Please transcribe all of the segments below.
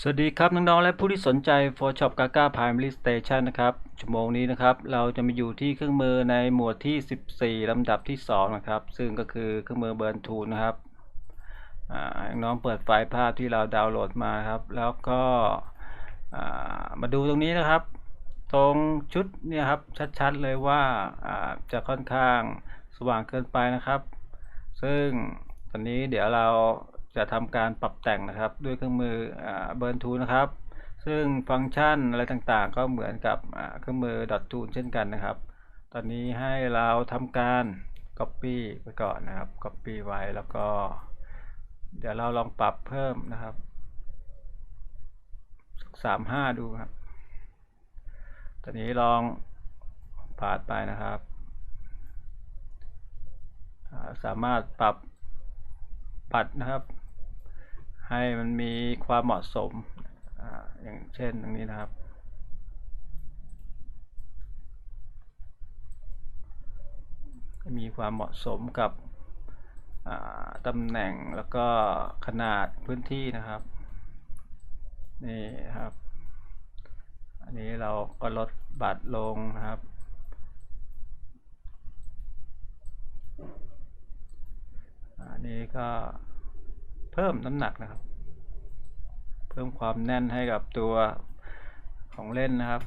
สวัสดีครับน้องๆและผู้ที่สนใจ Photoshop Gaga Primary Station นะครับชั่วโมงนี้นะครับเราจะมาอยู่ที่เครื่องมือในหมวดที่ 14 ลำดับที่ 2 นะครับ ซึ่งก็คือเครื่องมือ Burn Tool นะครับน้องเปิดไฟล์ภาพที่เราดาวน์โหลดมาครับ แล้วก็มาดูตรงนี้นะครับ ตรงชุดเนี่ยครับชัดๆเลยว่าอ่าจะค่อนข้างสว่างเกินไปนะครับ ซึ่งตอนนี้เดี๋ยวเรา จะทำการปรับแต่งนะครับ ด้วยเครื่องมือเบิร์นทูนะครับ ซึ่งฟังก์ชันอะไรต่างๆ ก็เหมือนกับเครื่องมือ dot tool เช่นกันนะครับ ตอนนี้ให้เราทำการ copy ไปก่อนนะครับ copy ไว้แล้วก็ เดี๋ยวเราลองปรับเพิ่มนะครับสามห้าดูครับ ตอนนี้ลองปาดไปนะครับ สามารถปรับปัดนะครับ ให้มันมีความเหมาะสมออย่างเช่นตรงนี้นะครับ มีความเหมาะสมกับตำแหน่งแล้วก็ขนาดพื้นที่นะครับนี่ครับ อันนี้เราก็ลดบัตรลงนะครับ อันนี้ก็ เพิ่มน้ำหนักนะครับ เพิ่มความแน่นให้กับตัวของเล่นนะครับ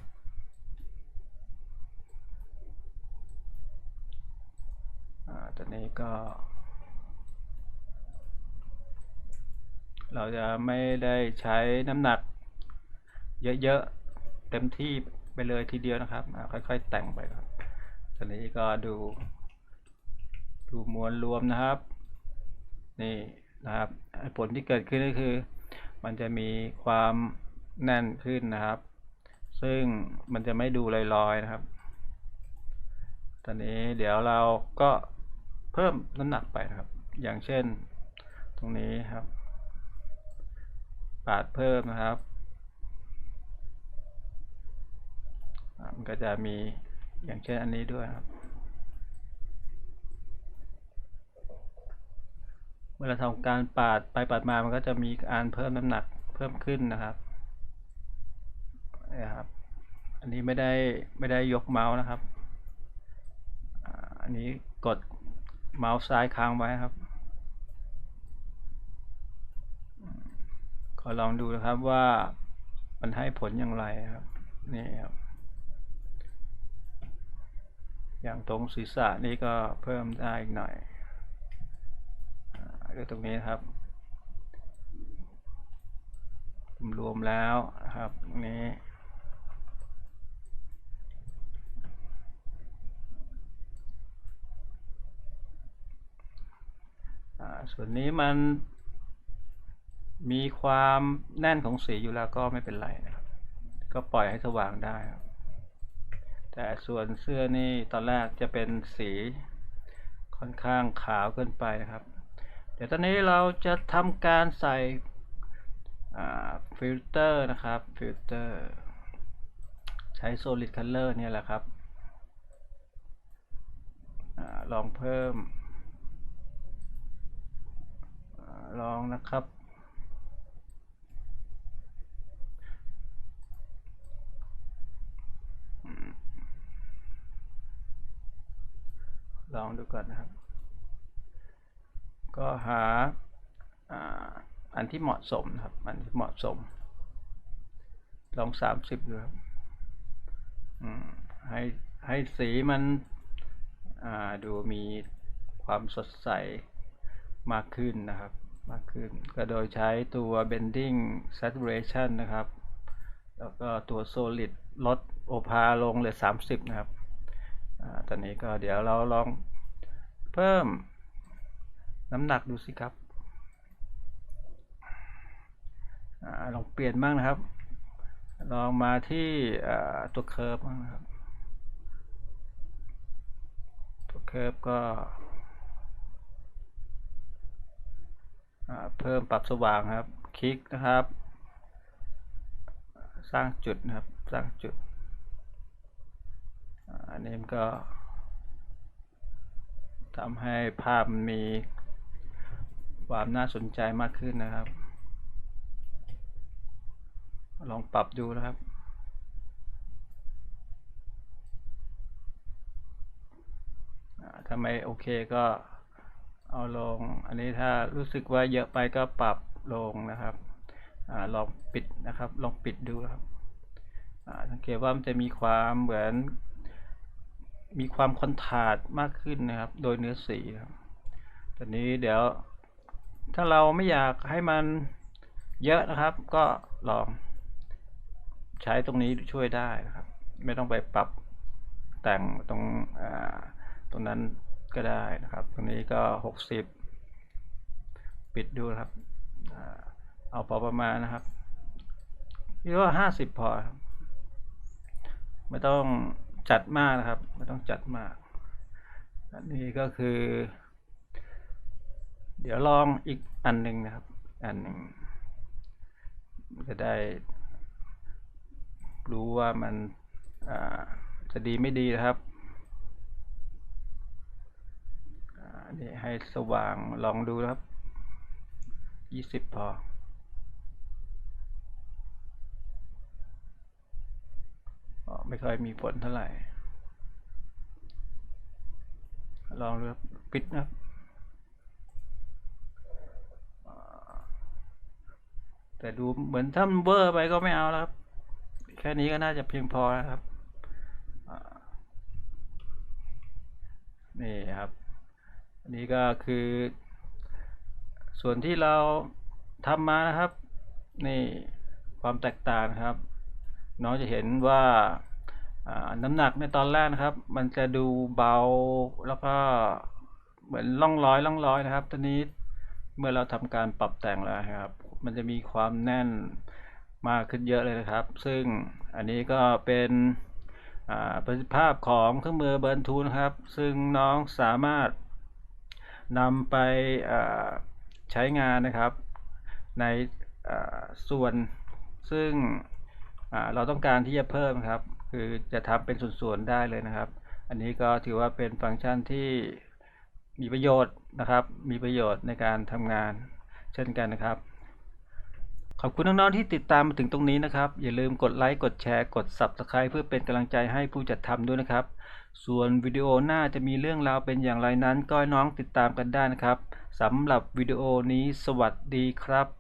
ตอนนี้ก็ เราจะไม่ได้ใช้น้ำหนักเยอะๆ เต็มที่ไปเลยทีเดียวนะครับ ค่อยๆ แต่งไปครับ ตอนนี้ก็ดู ดูมวลรวมนะครับ นี่ นะครับผลที่เกิดขึ้นก็คือ มันจะมีความแน่นขึ้นนะครับ ซึ่งมันจะไม่ดูลอยๆนะครับ ตอนนี้เดี๋ยวเราก็เพิ่มน้ำหนักไปนะครับ อย่างเช่นตรงนี้ครับ ปาดเพิ่มนะครับมันก็จะมีอย่างเช่นอันนี้ด้วยครับ เมื่อเราทำการปาดไปปาดมามันก็จะมีการเพิ่มน้ำหนักเพิ่มขึ้นนะครับนี่ครับ อันนี้ไม่ได้ไม่ได้ยกเมาส์นะครับ อันนี้กดเมาส์ซ้ายค้างไว้ครับขอลองดูนะครับว่ามันให้ผลอย่างไรครับนี่ครับ อย่างตรงศีรษะนี่ก็เพิ่มได้อีกหน่อย ดูตรงนี้ครับรวมแล้วนะครับนี้ส่วนนี้มันมีความแน่นของสีอยู่แล้วก็ไม่เป็นไรนะครับ ก็ปล่อยให้สว่างได้ แต่ส่วนเสื้อนี่ตอนแรกจะเป็นสีค่อนข้างขาวเกินไปนะครับ ดี๋ยวตอนนี้เราจะทำการใส่ฟิลเตอร์นะครับฟิลเตอร์ใช้ solid color เนี่ยแหละครับอลองเพิ่มอลองนะครับ ลองดูก่อนนะครับ ก็หาอันที่เหมาะสมนะครับ อันที่เหมาะสม ลองสามสิบดูครับให้ให้สีมันดูมีความสดใสมากขึ้นนะครับ มากขึ้น ก็โดยใช้ตัว bending saturation นะครับ แล้วก็ตัว solid ลดโอพาลงเหลือ 30 นะครับอตอนนี้ก็เดี๋ยวเราลองเพิ่ม น้ำหนักดูสิครับอลองเปลี่ยนบ้างนะครับ ลองมาที่ตัวเคอร์ฟบ้างนะครับ ตัวเคอร์ฟก็เพิ่มปรับสว่างครับ คลิกนะครับ สร้างจุดนะครับ สร้างจุด อันนี้ก็ทำให้ภาพมันมี ความน่าสนใจมากขึ้นนะครับ ลองปรับดูนะครับ ถ้าไม่โอเคก็เอาลง อันนี้ถ้ารู้สึกว่าเยอะไปก็ปรับลงนะครับอลองปิดนะครับ ลองปิดดูครับสังเกตว่ามันจะมีความเหมือน มีความคอนทราสต์มากขึ้นนะครับ โดยเนื้อสีครับตอนนี้เดี๋ยว ถ้าเราไม่อยากให้มันเยอะนะครับ ก็ลอง ใช้ตรงนี้ช่วยได้นะครับ ไม่ต้องไปปรับแต่งตรงตรงนั้นก็ได้นะครับ ตรงนี้ก็หกสิบปิดดูครับเอาพอประมาณนะครับคิดว่าห้าสิบพอ ไม่ต้องจัดมากนะครับ ไม่ต้องจัดมากอันนี้ก็คือ เดี๋ยวลองอีกอันหนึ่งนะครับ อันหนึ่งจะได้ รู้ว่ามันจะดีไม่ดีนะครับอ่านี่ให้สว่างลองดูนะครับยี่สิบพอ ไม่ค่อยมีผลเท่าไหร่ ลองดูครับปิดนะครับอ่า แต่ดูเหมือนถ้ามันเวอร์ไปก็ไม่เอาแล้วครับ แค่นี้ก็น่าจะเพียงพอนะครับนี่ครับอันนี้ก็คือ ส่วนที่เราทำมานะครับ นี่ความแตกต่างครับ น้องจะเห็นว่าน้ำหนักในตอนแรกนะครับ มันจะดูเบาแล้วก็เหมือนล่องร้อยล่องร้อยนะครับตอนนี้เมื่อเราทำการปรับแต่งแล้วนะครับ มันจะมีความแน่นมากขึ้นเยอะเลยนะครับ ซึ่งอันนี้ก็เป็นประสิทธิภาพของเครื่องมือเบิร์นทูนะครับ ซึ่งน้องสามารถนำไปใช้งานนะครับในส่วนซึ่งเราต้องการที่จะเพิ่มครับ คือจะทำเป็นส่วนๆได้เลยนะครับ อันนี้ก็ถือว่าเป็นฟังก์ชันที่มีประโยชน์นะครับ มีประโยชน์ในการทำงานเช่นกันนะครับ ขอบคุณน้องๆที่ติดตามมาถึงตรงนี้นะครับ อย่าลืมกดไลค์ กดแชร์ กด Subscribe เพื่อเป็นกำลังใจให้ผู้จัดทำด้วยนะครับ ส่วนวิดีโอหน้าจะมีเรื่องราวเป็นอย่างไรนั้น ก็น้องติดตามกันได้นะครับสำหรับวิดีโอนี้สวัสดีครับ